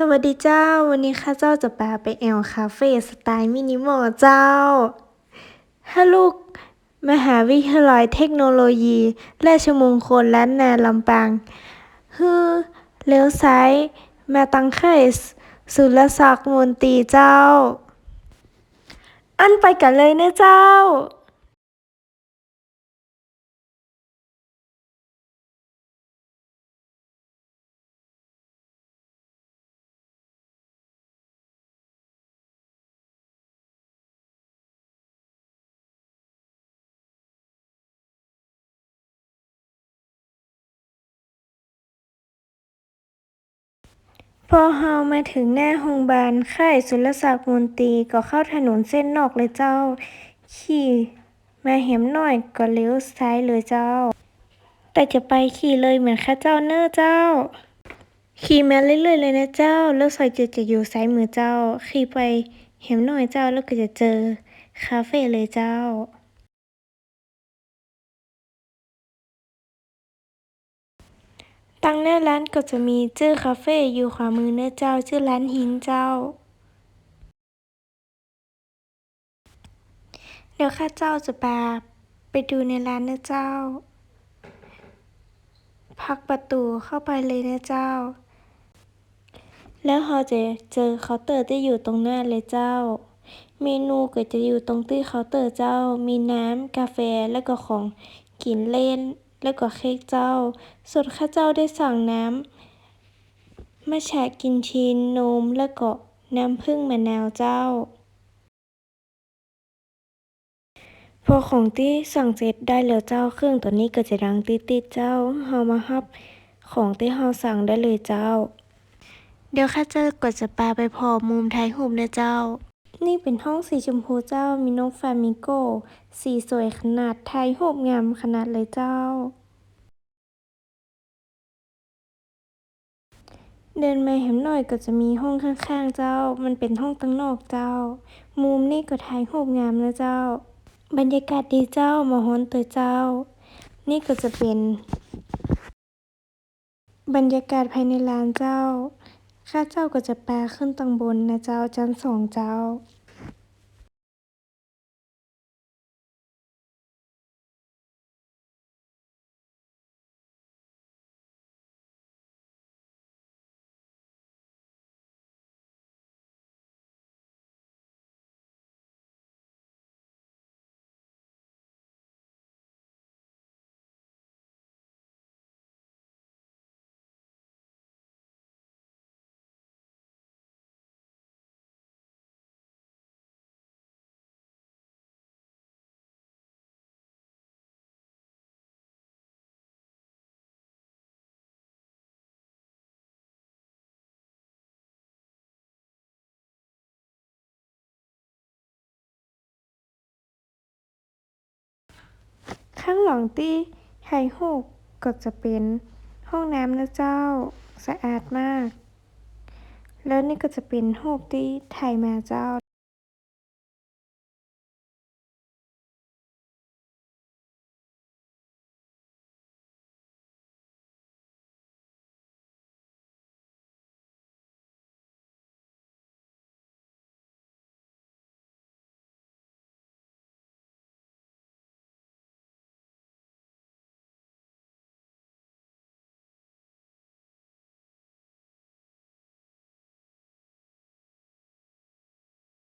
สวัสดีเจ้า วันนี้ข้าเจ้าจะพาไปแอลคาเฟ่สไตล์มินิมอลเจ้าฮัลโหลกมหาวิทยาลัยเทคโนโลยีราชมงคลล้านนาลำปางฮือเลี้ยวซ้าย มาตังไคสุรศักดิ์มนตรีเจ้า อันไปกันเลยนะเจ้า พอเฮามาถึงหน้าโรงบาลค่ายสุรศักดิ์มนตรีก็เข้าถนนเส้นนอกเลยเจ้า ขี่มาแหมน้อยก็เลี้ยวซ้ายเลยเจ้า แต่จะไปขี่เลยเหมือนข้าเจ้าเน้อเจ้า ขี่มาเรื่อยๆเลยนะเจ้า แล้วซอยจืดจะอยู่ซ้ายมือเจ้า ขี่ไปแหมน้อยเจ้าแล้วก็จะเจอคาเฟ่เลยเจ้า ตั้งหน้าร้านก็จะมีชื่อคาเฟ่อยู่ขวามือเนื้อเจ้าชื่อร้านหินเจ้า เดี๋ยวข้าเจ้าจะพาไปดูในร้านเนื้อเจ้าผลักประตูเข้าไปเลยนะเจ้า แล้วเราจะเจอเคาน์เตอร์ที่อยู่ตรงหน้าเลยเจ้า เมนูก็จะอยู่ตรงที่เคาน์เตอร์เจ้า มีน้ำกาแฟแล้วก็ของกินเล่น แล้วก็เค้กเจ้าส่วนข้าเจ้าได้สั่งน้ำมัตจะกินชีสนมแล้วก็น้ำผึ้งมะนาวเจ้า พอของที่สั่งเสร็จได้แล้วเจ้าเครื่องตัวนี้ก็จะดังตีดๆเจ้าเรามารับของที่เราสั่งได้เลยเจ้า เดี๋ยวข้าเจ้าก็จะพาไปพอมุมถ่ายรูปเด้อเจ้า นี่เป็นห้องสีชมพูเจ้ามีนกฟลามิโก สีสวยขนาดถ่ายรูปงามขนาดเลยเจ้า เดินมาแหมน้อยก็จะมีห้องข้างๆเจ้า มันเป็นห้องตั้งนอกเจ้า มุมนี้ก็ถ่ายรูปงามนะเจ้า บรรยากาศดีเจ้าบ่ร้อนเตอเจ้า นี่ก็จะเป็น บรรยากาศภายในร้านเจ้า ข้าเจ้าก็จะแปลขึ้นตังบนนะเจ้าจันสองเจ้า ข้างหลังที่ถ่ายรูปก็จะเป็นห้องน้ำนะเจ้าสะอาดมาก แล้วนี่ก็จะเป็นรูปที่ถ่ายมาเจ้า